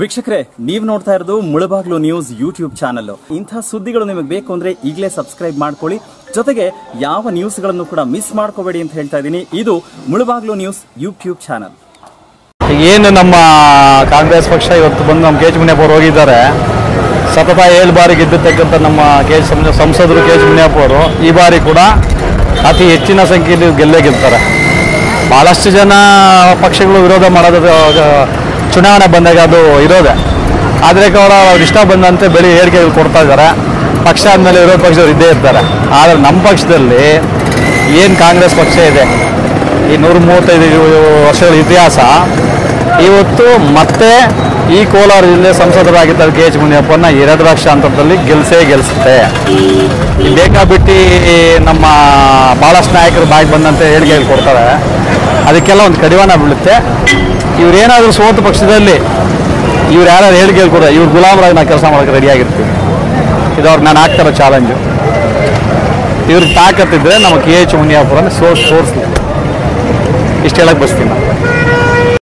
ವೀಕ್ಷಕರೇ, ನೀವು ನೋಡ್ತಾ ಇರೋದು ಮುಳಬಾಗ್ಲು ನ್ಯೂಸ್ ಯೂಟ್ಯೂಬ್ ಚಾನಲ್ ಇಂಥ ಸುದ್ದಿಗಳು ನಿಮಗೆ ಬೇಕು ಅಂದ್ರೆ ಈಗಲೇ ಸಬ್ಸ್ಕ್ರೈಬ್ ಮಾಡ್ಕೊಳ್ಳಿ. ಜೊತೆಗೆ ಯಾವ ನ್ಯೂಸ್ಗಳನ್ನು ಕೂಡ ಮಿಸ್ ಮಾಡ್ಕೋಬೇಡಿ ಅಂತ ಹೇಳ್ತಾ ಇದ್ದೀನಿ. ಇದು ಮುಳಬಾಗ್ಲು ನ್ಯೂಸ್ ಯೂಟ್ಯೂಬ್ ಚಾನಲ್. ಏನು ನಮ್ಮ ಕಾಂಗ್ರೆಸ್ ಪಕ್ಷ ಇವತ್ತು ಬಂದು ನಮ್ಮ ಕೆ ಎಚ್ ಮುನಿಯಪ್ಪ ಹೋಗಿದ್ದಾರೆ. ಸತತ ಏಳು ಬಾರಿ ಗೆದ್ದಿರ್ತಕ್ಕಂಥ ನಮ್ಮ ಕೆ ಎಚ್ ಸಂಸದರು ಕೆ ಎಚ್ ಈ ಬಾರಿ ಕೂಡ ಅತಿ ಹೆಚ್ಚಿನ ಸಂಖ್ಯೆಯಲ್ಲಿ ಗೆಲ್ಲೇ ಗೆಲ್ತಾರೆ. ಭಾಳಷ್ಟು ಜನ ಪಕ್ಷಗಳು ವಿರೋಧ ಮಾಡೋದು ಚುನಾವಣೆ ಬಂದಾಗ ಅದು ಇರೋದೆ. ಆದರೆ ಅವರ ಇಷ್ಟ ಬಂದಂತೆ ಬೆಳೆ ಹೇಳಿಕೆಗಳು ಕೊಡ್ತಾ ಇದ್ದಾರೆ. ಪಕ್ಷ ಆದಮೇಲೆ ವಿರೋಧ ಪಕ್ಷದವ್ರು ಇದ್ದೇ ಇರ್ತಾರೆ. ಆದರೆ ನಮ್ಮ ಪಕ್ಷದಲ್ಲಿ ಏನು ಕಾಂಗ್ರೆಸ್ ಪಕ್ಷ ಇದೆ? ಈ ನೂರ ಮೂವತ್ತೈದು ವರ್ಷಗಳ ಇತಿಹಾಸ. ಇವತ್ತು ಮತ್ತೆ ಈ ಕೋಲಾರ ಜಿಲ್ಲೆ ಸಂಸದರಾಗಿದ್ದ ಕೆ ಎಚ್ ಮುನಿಯಪ್ಪನ ಎರಡು ಲಕ್ಷ ಅಂತರದಲ್ಲಿ ಗೆಲ್ಸೇ ಗೆಲ್ಲಿಸುತ್ತೆ ಬೇಕಾಬಿಟ್ಟಿ ನಮ್ಮ ಭಾಳಷ್ಟು ನಾಯಕರು ಬಾಯಿಗೆ ಬಂದಂತೆ ಹೇಳಿಕೆಗಳು ಕೊಡ್ತಾರೆ. ಅದಕ್ಕೆಲ್ಲ ಒಂದು ಕಡಿವಾಣ ಬೀಳುತ್ತೆ. ಇವ್ರೇನಾದರೂ ಸೋತ ಪಕ್ಷದಲ್ಲಿ ಇವ್ರು ಯಾರು ಹೇಳಿ ಕೂಡ ಇವ್ರು ಗುಲಾಮರಾಗಿ ನಾವು ಕೆಲಸ ಮಾಡೋಕ್ಕೆ ರೆಡಿಯಾಗಿರ್ತೀವಿ ಇದು ಅವ್ರು ನಾನು ಆಗ್ತಾರೋ ಚಾಲೆಂಜು ಇವ್ರಿಗೆ ತಾಕತ್ತಿದ್ರೆ ನಮ್ಮ K H Muniyapura source source ಇಷ್ಟು ಹೇಳಕ್ಕೆ ಬಸ್ತೀನಿ